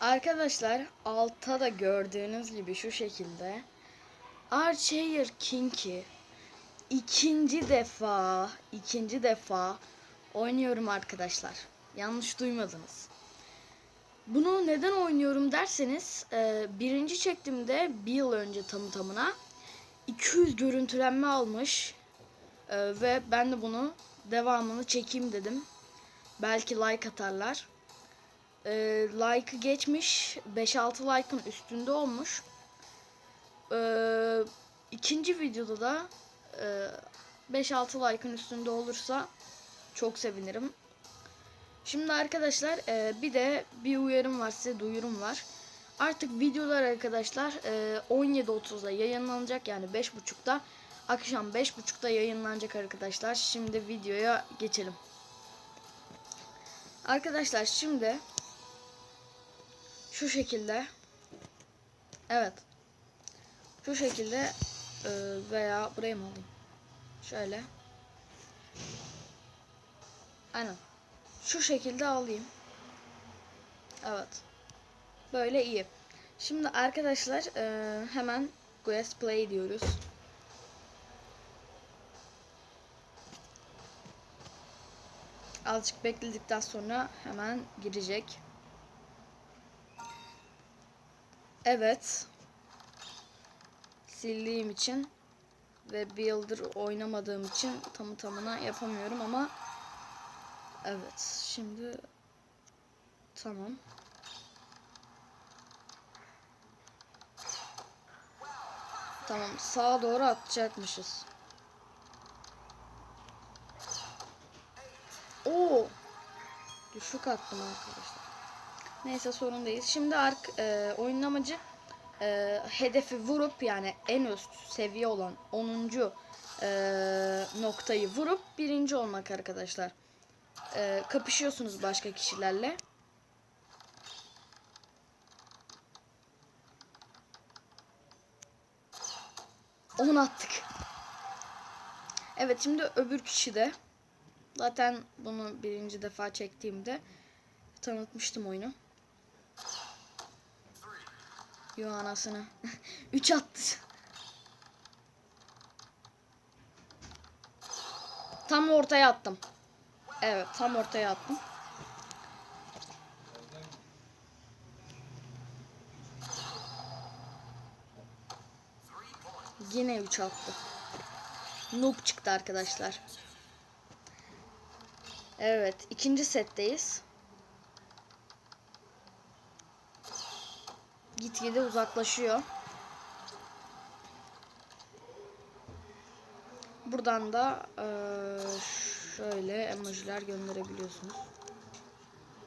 Arkadaşlar altta da gördüğünüz gibi şu şekilde Archer King'i ikinci defa ikinci defa oynuyorum arkadaşlar. Yanlış duymadınız. Bunu neden oynuyorum derseniz e, birinci çektiğimde bir yıl önce tamı tamına 200 görüntülenme almış E, ve ben de bunu devamını çekeyim dedim. Belki like atarlar. E, like'ı geçmiş 5-6 like'ın üstünde olmuş. E, ikinci videoda da e, 5-6 like'ın üstünde olursa çok sevinirim. Şimdi arkadaşlar e, bir de bir uyarım var size duyurum var. Artık videolar arkadaşlar e, 17.30'da yayınlanacak yani 5.30'da akşam 5.30'da yayınlanacak arkadaşlar. Şimdi videoya geçelim. Arkadaşlar şimdi şu şekilde evet şu şekilde e, veya buraya mı alayım? Şöyle. Aynen. Şu şekilde alayım. Evet. Böyle iyi. Şimdi arkadaşlar e, hemen Quest Play diyoruz. Azıcık bekledikten sonra hemen girecek. Evet. Sildiğim için ve bir yıldır oynamadığım için tamı tamına yapamıyorum ama evet şimdi tamam. Tamam sağa doğru atacakmışız. Oo. Düşük attım arkadaşlar. Neyse sorun değil. Şimdi ark e, oyunun amacı e, hedefi vurup yani en üst seviye olan 10. E, noktayı vurup birinci olmak arkadaşlar. E, kapışıyorsunuz başka kişilerle. On attık. Evet şimdi öbür kişi de zaten bunu birinci defa çektiğimde tanıtmıştım oyunu. Yo anasını. 3 attı. Tam ortaya attım. Evet tam ortaya attım. Yine 3 attı. Noob çıktı arkadaşlar. Evet ikinci setteyiz. Gitgide uzaklaşıyor. Buradan da eee, şöyle emojiler gönderebiliyorsunuz.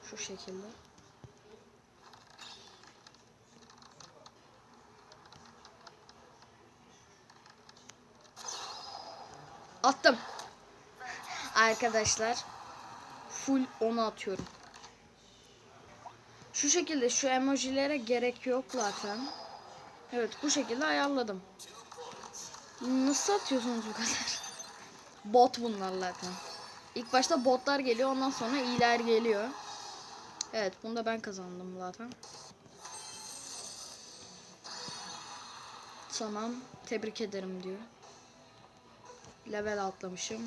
Şu şekilde. Attım. Arkadaşlar full onu atıyorum. Şu şekilde şu emojilere gerek yok zaten. Evet bu şekilde ayarladım. Nasıl atıyorsunuz bu kadar? Bot bunlar zaten. İlk başta botlar geliyor ondan sonra iyiler geliyor. Evet bunu da ben kazandım zaten. Tamam tebrik ederim diyor. Level atlamışım.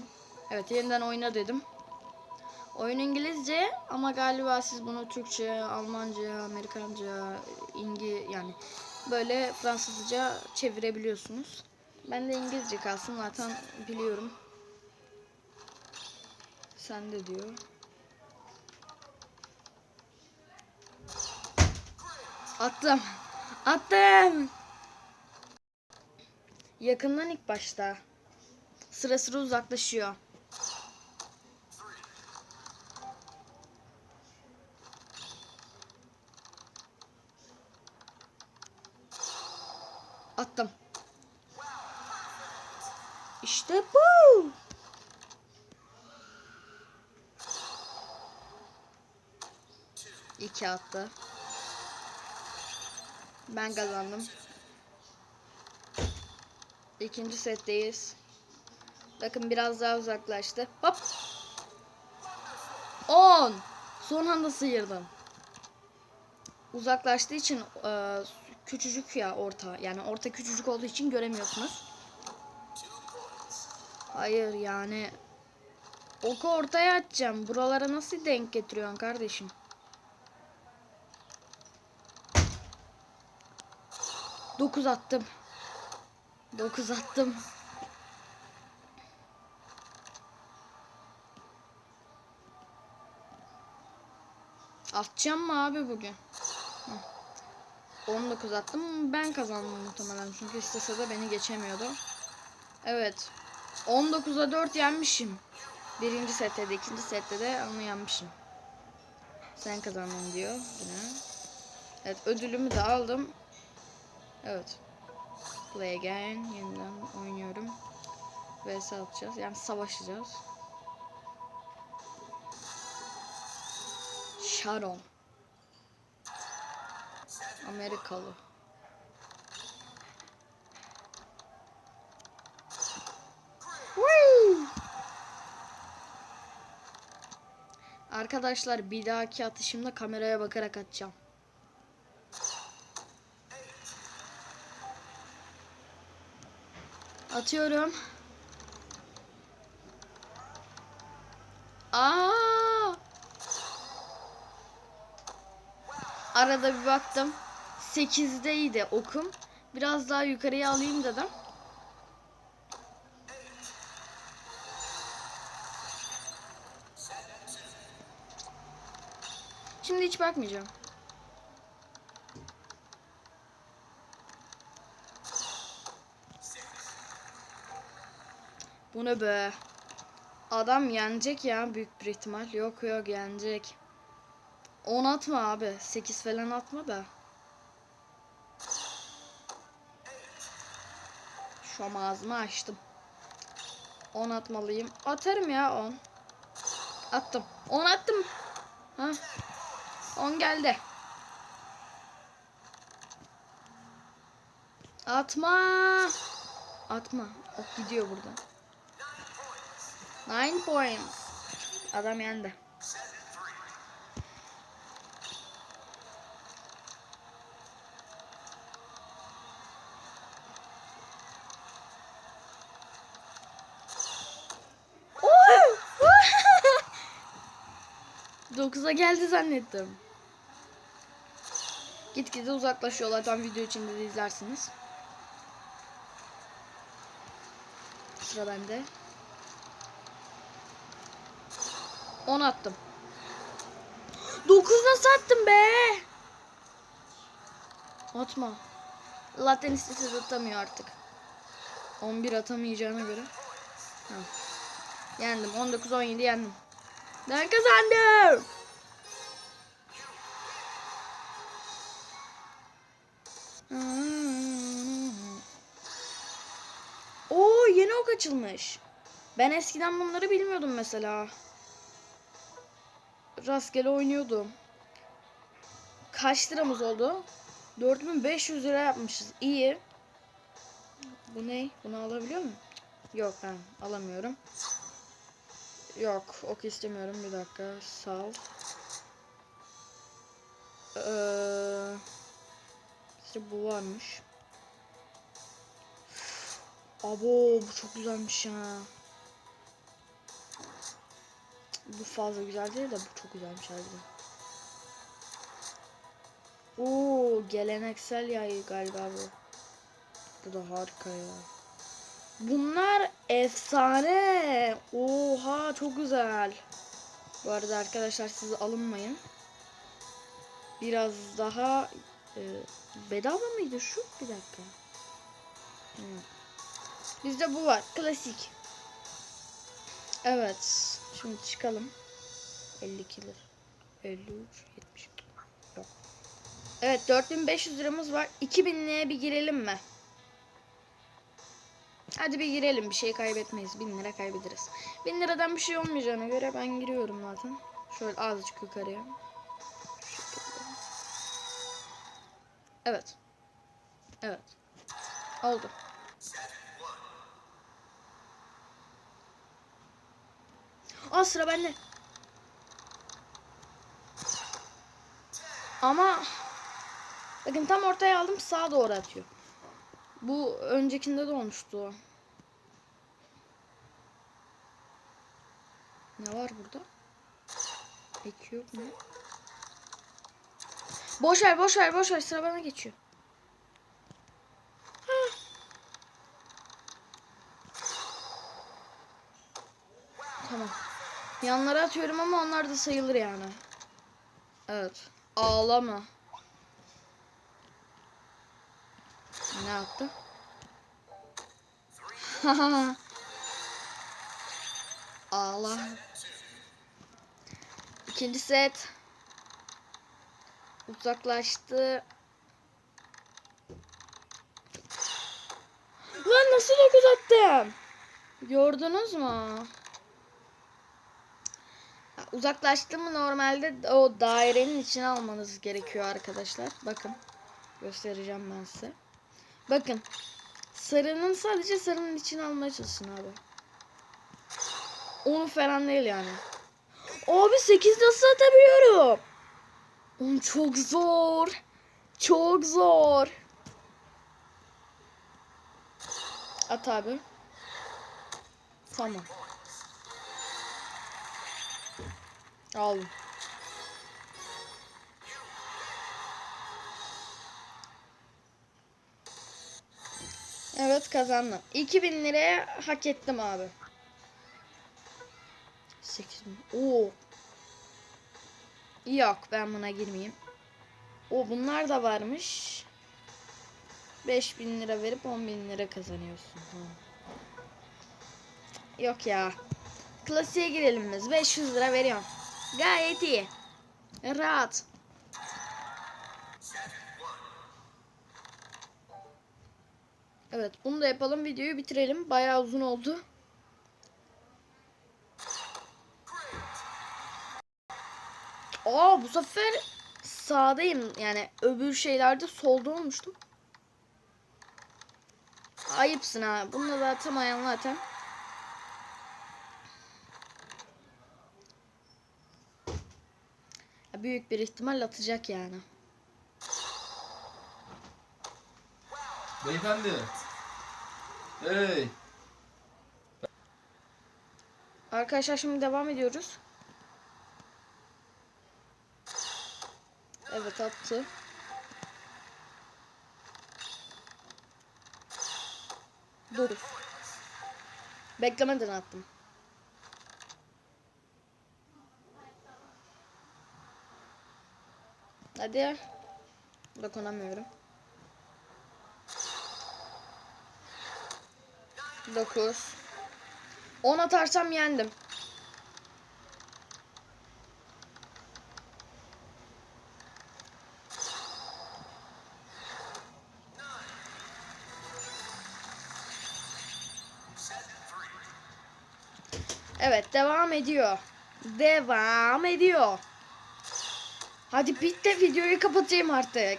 Evet yeniden oyna dedim. Oyun İngilizce ama galiba siz bunu Türkçe, Almanca, Amerikanca, İngi yani böyle Fransızca çevirebiliyorsunuz. Ben de İngilizce kalsın zaten biliyorum. Sen de diyor. Attım. Attım. Yakından ilk başta. Sıra sıra uzaklaşıyor. Attım. İşte bu. İki attı. Ben kazandım. İkinci setteyiz. Bakın biraz daha uzaklaştı. Hop. 10. Son anda sıyırdım. uzaklaştığı için e, küçücük ya orta. Yani orta küçücük olduğu için göremiyorsunuz. Hayır yani oku ortaya atacağım. Buralara nasıl denk getiriyorsun kardeşim? Dokuz attım. Dokuz attım. Atacağım mı abi bugün? Hı. 19 attım. Ben kazandım muhtemelen. Çünkü istese de beni geçemiyordu. Evet. 19'a 4 yenmişim. Birinci sette de ikinci sette de onu yenmişim. Sen kazandın diyor yine. Evet ödülümü de aldım. Evet. Play again. Yeniden oynuyorum. Vs atacağız. Yani savaşacağız. Sharon. Amerikalı. Arkadaşlar bir dahaki atışımda kameraya bakarak atacağım. Atıyorum. Aa! Arada bir baktım. 8'deydi okum. Biraz daha yukarıya alayım dedim. Şimdi hiç bakmayacağım. Bu ne be? Adam yenecek ya büyük bir ihtimal. Yok yok yenecek. 10 atma abi. 8 falan atma da. Şu an ağzımı açtım. 10 atmalıyım. Atarım ya 10. Attım. 10 attım. Ha. 10 geldi. Atma. Atma. Ok gidiyor buradan. 9 points. Adam yendi. 9'a geldi zannettim. Gitgide uzaklaşıyorlar. Tam video içinde de izlersiniz. Sıra bende. 10 attım. 9 nasıl attım be? Atma. Latin istese atamıyor artık. 11 atamayacağına göre. Ha. Yendim. 19-17 yendim. Ben kazandım. Oo yeni ok açılmış. Ben eskiden bunları bilmiyordum mesela. Rastgele oynuyordum. Kaç liramız oldu? 4500 lira yapmışız. İyi. Bu ne? Bunu alabiliyor muyum? Yok ben alamıyorum. Yok ok istemiyorum bir dakika sal. Ee, işte bu varmış. Abo bu çok güzelmiş ya. Bu fazla güzel değil de bu çok güzelmiş harbiden. Oo geleneksel yay galiba bu. Bu da harika ya. Bunlar efsane. Oha çok güzel. Bu arada arkadaşlar siz alınmayın. Biraz daha e, bedava mıydı şu? Bir dakika. Hmm. Bizde bu var. Klasik. Evet. Şimdi çıkalım. 52 lira. 53, 70. Yok. Evet 4500 liramız var. 2000'liğe bir girelim mi? Hadi bir girelim. Bir şey kaybetmeyiz. 1000 lira kaybederiz. 1000 liradan bir şey olmayacağına göre ben giriyorum zaten. Şöyle azıcık yukarıya. Evet. Evet. Oldu. Aa sıra bende. Ama Bakın tam ortaya aldım sağa doğru atıyor. Bu öncekinde de olmuştu. Ne var burada? Ek yok mu? Boş ver boş ver boş ver sıra bana geçiyor. Tamam. Yanlara atıyorum ama onlar da sayılır yani. Evet. Ağlama. Ne yaptı? Ağla. İkinci set. Uzaklaştı. Lan nasıl dokuz attım? Gördünüz mü? Uzaklaştı mı normalde o dairenin içine almanız gerekiyor arkadaşlar. Bakın. Göstereceğim ben size. Bakın. Sarının sadece sarının içine almaya çalışın abi. Onu falan değil yani. Abi 8 nasıl atabiliyorum? Oğlum çok zor. Çok zor. At abi. Tamam. Aldım. Evet kazandım. 2000 liraya hak ettim abi. 8000. Oo. Yok ben buna girmeyeyim. O bunlar da varmış. 5000 lira verip 10.000 lira kazanıyorsun. Ha. Yok ya. Klasiğe girelim biz. 500 lira veriyorum. Gayet iyi. Rahat. Evet bunu da yapalım. Videoyu bitirelim. Bayağı uzun oldu. Aa bu sefer sağdayım. Yani öbür şeylerde solda olmuştum. Ayıpsın ha. Bununla da atamayan zaten. Büyük bir ihtimal atacak yani. Beyefendi. Hey. Arkadaşlar şimdi devam ediyoruz. Evet attı. Dokuz. Beklemeden attım. Hadi. Dokunamıyorum. Dokuz. 10 atarsam yendim. Evet devam ediyor. Devam ediyor. Hadi bit de videoyu kapatayım artık.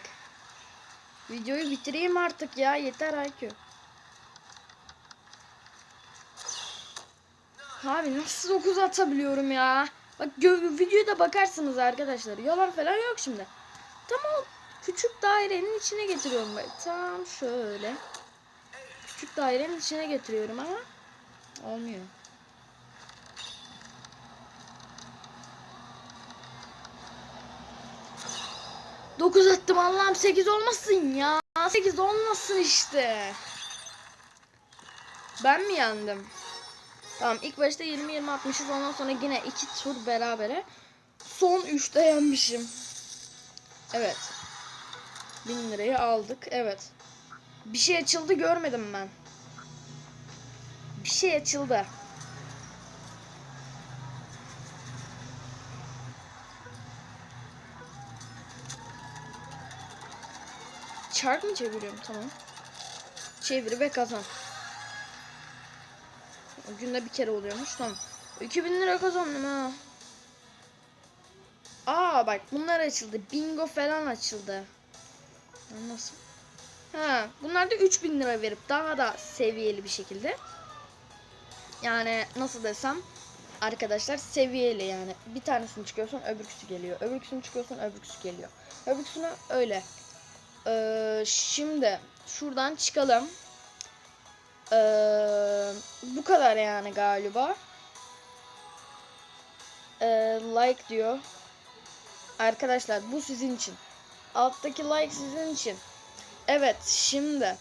Videoyu bitireyim artık ya yeter IQ. Abi nasıl 9 atabiliyorum ya? Bak gö- videoya da bakarsınız arkadaşlar. Yalan falan yok şimdi. Tam o küçük dairenin içine getiriyorum ben. Tam şöyle. Küçük dairenin içine getiriyorum ama olmuyor. Dokuz attım Allah'ım sekiz olmasın ya. Sekiz olmasın işte. Ben mi yandım? Tamam ilk başta 20-20 atmışız ondan sonra yine iki tur berabere. Son 3'te yenmişim. Evet. 1000 lirayı aldık. Evet. Bir şey açıldı görmedim ben. Bir şey açıldı. Çark mı çeviriyorum? Tamam. Çevir ve kazan. Günde bir kere oluyormuş. Tamam. 2000 lira kazandım ha. Aa bak bunlar açıldı. Bingo falan açıldı. Nasıl? Ha, bunlar da 3000 lira verip daha da seviyeli bir şekilde. Yani nasıl desem arkadaşlar seviyeli yani. Bir tanesini çıkıyorsun öbürküsü geliyor. Öbürküsünü çıkıyorsun öbürküsü geliyor. Öbürküsünü öyle. Ee, şimdi şuradan çıkalım. Bu kadar yani galiba. Ee, like diyor. Arkadaşlar bu sizin için. Alttaki like sizin için. Evet şimdi